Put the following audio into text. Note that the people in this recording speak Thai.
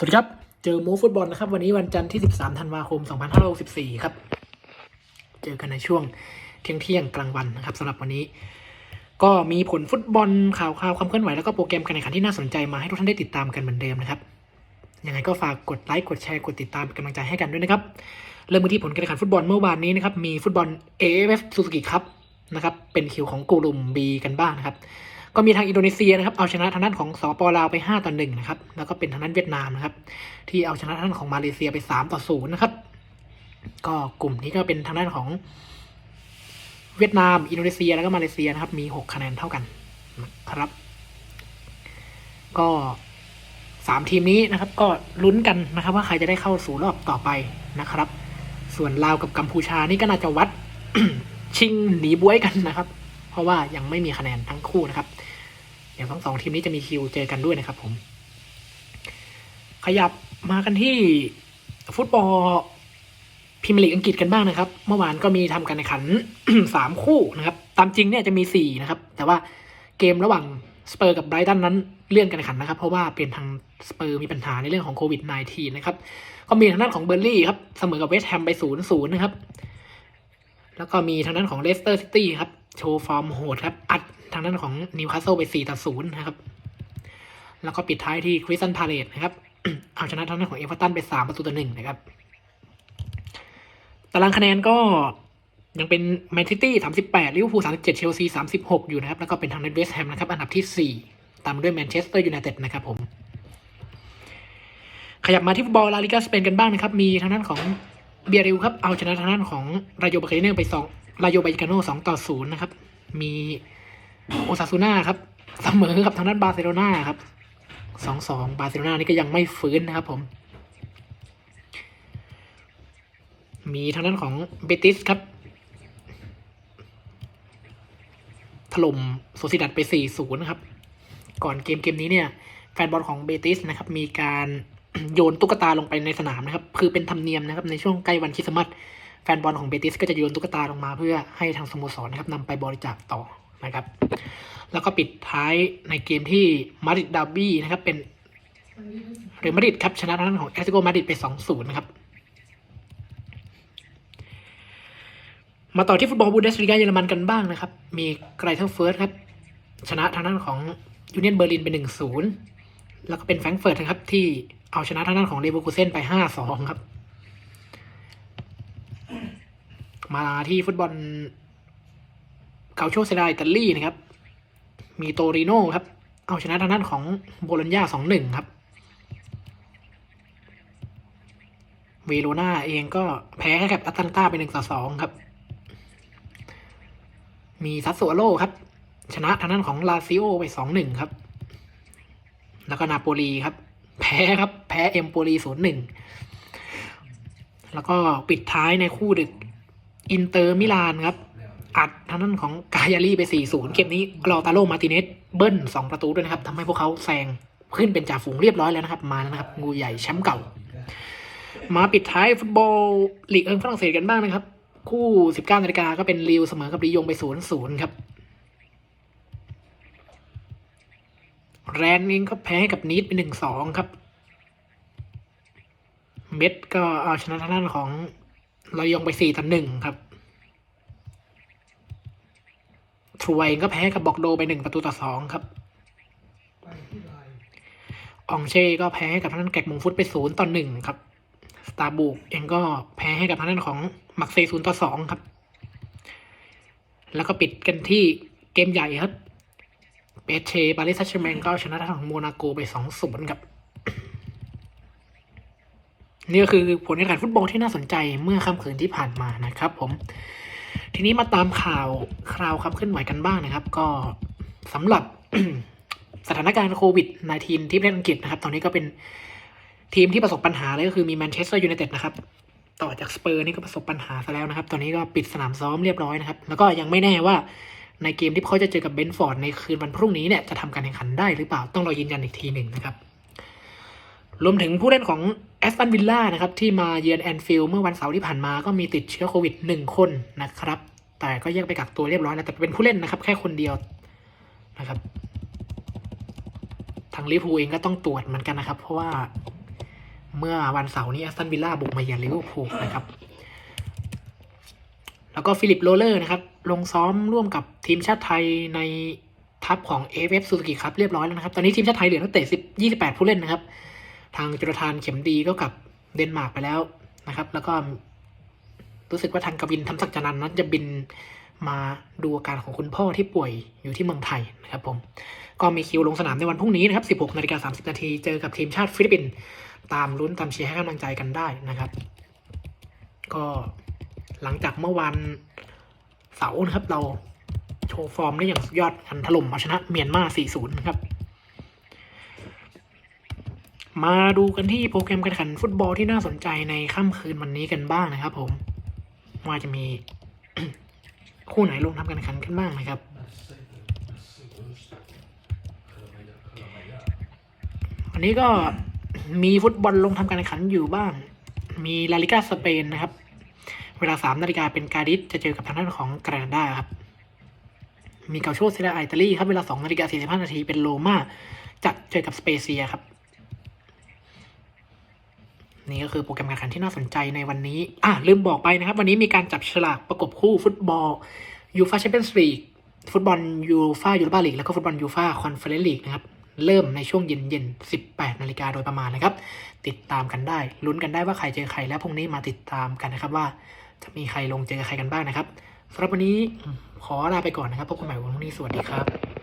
สวัสดีครับ เจอโมฟุตบอลนะครับ วันนี้วันจันทร์ที่ 13 ธันวาคม 2564 ครับ เจอกันในช่วงเที่ยงเที่ยงกลางวันนะครับสำหรับวันนี้ ก็มีผลฟุตบอลข่าวข่าวความเคลื่อนไหวแล้วก็โปรแกรมการแข่งขันที่น่าสนใจมาให้ทุกท่านได้ติดตามกันเหมือนเดิมนะครับ ยังไงก็ฝากกดไลค์กดแชร์กดติดตามเป็นกำลังใจให้กันด้วยนะครับ เริ่มที่ผลการแข่งขันฟุตบอลเมื่อวานนี้นะครับ มีฟุตบอล AFF Suzuki Cup นะครับ เป็นคิวของกลุ่ม B กันบ้างนะครับ ก็มีทางอินโดนีเซียนะครับเอาชนะทางด้านของสปปลาวไป 5 ต่อ1นะครับแล้วก็เป็นทางด้านเวียดนามนะครับที่เอาชนะทางด้านของมาเลเซียไป 3 ต่อ0นะครับก็กลุ่มนี้ก็เป็นทางด้านของเวียดนาม อินโดนีเซียแล้วก็มาเลเซียนะครับมี 6 คะแนนเท่ากันนะครับ ก็สามทีมนี้นะครับ ก็ลุ้นกันนะครับ ว่าใครจะได้เข้าสู่รอบต่อไปนะครับ ส่วนลาวกับกัมพูชานี่ก็น่าจะวัดชิงหนีบวยกันนะครับ เพราะว่ายังไม่มีคะแนนทั้งคู่นะครับเดี๋ยวทั้งสองทีมนี้จะมีคิวเจอกันด้วยนะครับ ผม ขยับมากันที่ฟุตบอลพรีเมียร์ลีกอังกฤษกันบ้างนะครับ เมื่อวานก็มีทำการแข่งขันสามคู่นะครับ ตามจริงเนี่ยจะมีสี่นะครับ แต่ว่าเกมระหว่างสเปอร์กับไบรตันนั้นเลื่อนการแข่งขันนะครับ เพราะว่าเป็นทางสเปอร์มีปัญหาในเรื่องของโควิด -19 นะครับ ก็มีทางด้านของเบอร์ลี่ครับ เสมอกับเวสต์แฮมไปศูนย์ศูนย์นะครับ แล้วก็มีทางด้านของเลสเตอร์ซิตี้ครับ โชว์ฟอร์มโหดครับ อัดทางด้านของนิวคาสเซิลไป 4 ต่อ 0 นะครับ แล้วก็ปิดท้ายที่คริสตันพาเลตนะครับ เอาชนะทางด้านของเอเวอร์ตันไป 3 ประตูต่อ 1 นะครับ ตารางคะแนนก็ยังเป็นแมนซิตี้ 38 ลิเวอร์พูล 37 เชลซี 36 อยู่นะครับ แล้วก็เป็นทางเวสต์แฮมนะครับ อันดับที่ 4 ตามด้วยแมนเชสเตอร์ยูไนเต็ดนะครับผม ขยับมาที่ฟุตบอลลาลิกาสเปนกันบ้างนะครับ มีทางด้านของเบียริลครับ เอาชนะทางด้านของรายโยบาคาเนเนไป 2 ลาโยบายกาโน่สองต่อศูนย์นะครับ มีโอซาซูน่าครับเสมอกับทางด้านบาร์เซโลนาครับสองสองบาร์เซโลนานี่ก็ยังไม่ฟื้นนะครับผม มีทางด้านของเบติสครับ ถล่มโซซิดัดไปสี่ศูนย์นะครับ ก่อนเกมเกมนี้เนี่ย แฟนบอลของเบติสนะครับ มีการโยนตุ๊กตาลงไปในสนามนะครับ คือเป็นธรรมเนียมนะครับ ในช่วงใกล้วันคริสต์มาส แฟนบอลของเบติสก็จะโยนตุ๊กตาลงมาเพื่อให้ทางสโมสรนะครับนำไปบริจาคต่อนะครับ แล้วก็ปิดท้ายในเกมที่มาดริดดาร์บี้นะครับเป็นเรอัลมาดริดครับชนะทางด้านของแอตเลติโกมาดริดไป 2-0 นะครับ มาต่อที่ฟุตบอลบูเดสลีกาเยอรมันกันบ้างนะครับ มีไกรเทอร์เฟิร์สครับ ชนะทางด้านของยูเนียนเบอร์ลินไป 1-0 แล้วก็เป็นแฟรงก์เฟิร์ตนะครับที่เอาชนะทางด้านของเลเวอร์คูเซนไป 5-2 ครับ มาที่ฟุตบอลเกาโชเซราอิตาลีนะครับ มีโตริโนครับ เอาชนะทางด้านของโบโลญญา2-1ครับเวโรนาเองก็แพ้ให้กับแอตแลนตาไป1-2ครับ มีซัสโซโลครับ ชนะทางด้านของลาซิโอไป2-1ครับ แล้วก็นาโปลีครับ แพ้ครับ แพ้เอ็มโปลีศูนย์หนึ่ง แล้วก็ปิดท้ายในคู่ดึก อินเตอร์มิลานครับ อัดทางด้านของกายาลีไป 4-0 เกมนี้ลอตาโลมาติเนสเบิ้ล 2 ประตูด้วยนะครับทำให้พวกเขาแซงขึ้นเป็นจ่าฝูงเรียบร้อยแล้วนะครับ มาแล้วนะครับ งูใหญ่แชมป์เก่า มาปิดท้ายฟุตบอลลีกเอิงฝรั่งเศสกันบ้างนะครับ คู่ 19นาฬิกาก็เป็นลิวเสมอกับลียงไป 0-0 ครับแรนเองก็แพ้ให้กับนีดไปหนึ่งสองครับ เม็ดก็เอาชนะทางด้านของ เรายองไปสี่ต่อหนึ่งครับทรวยเองก็แพ้กับบอกโดไปหนึ่งประตูต่อสองครับอองเช่ก็แพ้ให้กับทางด้านแกกมงฟุตไปศูนย์ต่อหนึ่งครับ สตาร์บุกเองก็แพ้ให้กับทางด้านของมักเซศูนย์ต่อสองครับ แล้วก็ปิดกันที่เกมใหญ่ครับ เปเชปาริสแซชแมงก็ชนะทางของโมนาโกไปสองศูนย์ครับ นี่ก็คือผลการแข่งขันฟุตบอลที่น่าสนใจเมื่อค่ำคืนที่ผ่านมานะครับผม ทีนี้มาตามข่าวคราวความเคลื่อนไหวกันบ้างนะครับ ก็สำหรับสถานการณ์โควิด -19 ที่ประเทศอังกฤษนะครับ ตอนนี้ก็เป็นทีมที่ประสบปัญหาเลยก็คือมีแมนเชสเตอร์ยูไนเต็ดนะครับ ต่อจากสเปอร์นี่ก็ประสบปัญหาซะแล้วนะครับ ตอนนี้ก็ปิดสนามซ้อมเรียบร้อยนะครับ แล้วก็ยังไม่แน่ว่าในเกมที่เขาจะเจอกับเบนฟอร์ดในคืนวันพรุ่งนี้เนี่ยจะทำการแข่งขันได้หรือเปล่าต้องรอยืนยันอีกทีหนึ่งนะครับ รวมถึงผู้เล่นของ แอสตันวิลล่านะครับที่มาเยือนแอนฟิลด์เมื่อวันเสาร์ที่ผ่านมาก็มีติดเชื้อโควิดหนึ่งคนนะครับ แต่ก็แยกไปกักตัวเรียบร้อยแล้วแต่เป็นผู้เล่นนะครับแค่คนเดียวนะครับ ทางลิเวอร์พูลเองก็ต้องตรวจเหมือนกันนะครับ เพราะว่าเมื่อวันเสาร์นี้แอสตันวิลล่าบุกมาเยือนลิเวอร์พูลนะครับ แล้วก็ฟิลิปโรเลอร์นะครับ ลงซ้อมร่วมกับทีมชาติไทยในทัพของ a f f ซูซูกิครับเรียบร้อยแล้วนะครับ ตอนนี้ทีมชาติไทยเหลือนักเตะ10 28 ผู้เล่นนะครับ ทางจุลธานเข็มดีก็กลับเดนมาร์กไปแล้วนะครับ แล้วก็รู้สึกว่าทางกวินทำศักจันันนั้นจะบินมาดูอาการของคุณพ่อที่ป่วยอยู่ที่เมืองไทยนะครับผมก็มีคิวลงสนามในวันพรุ่งนี้นะครับ 16นาฬิกา30นาทีเจอกับทีมชาติฟิลิปปินส์ตามลุ้นตามเชียร์ให้กำลังใจกันได้นะครับ ก็หลังจากเมื่อวันเสาร์นะครับเราโชว์ฟอร์มได้อย่างสุดยอดกันถล่มเอาชนะเมียนมา 4-0 นะครับ มาดูกันที่โปรแกรมการแข่งขันฟุตบอลที่น่าสนใจในค่ำคืนวันนี้กันบ้างนะครับ ผม ว่าจะมีคู่ไหนลงทำการแข่งขันกันบ้างนะครับ วันนี้ก็มีฟุตบอลลงทำการแข่งขันอยู่บ้าง มีลาลิกาสเปนนะครับ เวลาสามนาฬิกาเป็นการดิสจะเจอกับทางด้านของกรานาดาครับ มีเกาโชเซเรียอิตาลีครับเวลาสองนาฬิกาสี่สิบห้านาทีเป็นโรม่าจะเจอกับสเปเซียครับ นี่ก็คือโปรแกรมการแข่งขันที่น่าสนใจในวันนี้ อะลืมบอกไปนะครับ วันนี้มีการจับฉลากประกบคู่ฟุตบอลยูฟาแชมเปี้ยนส์ลีกฟุตบอลยูฟายูโรปาลีกแล้วก็ฟุตบอลยูฟาคอนเฟอเรนซ์ลีกนะครับเริ่มในช่วงเย็นเย็นๆ18 นาฬิกาโดยประมาณนะครับ ติดตามกันได้ ลุ้นกันได้ว่าใครเจอใคร และพรุ่งนี้มาติดตามกันนะครับว่า จะมีใครลงเจอใครกันบ้างนะครับสำหรับวันนี้ขอลาไปก่อนนะครับพบกันใหม่วันพรุ่งนี้สวัสดีครับ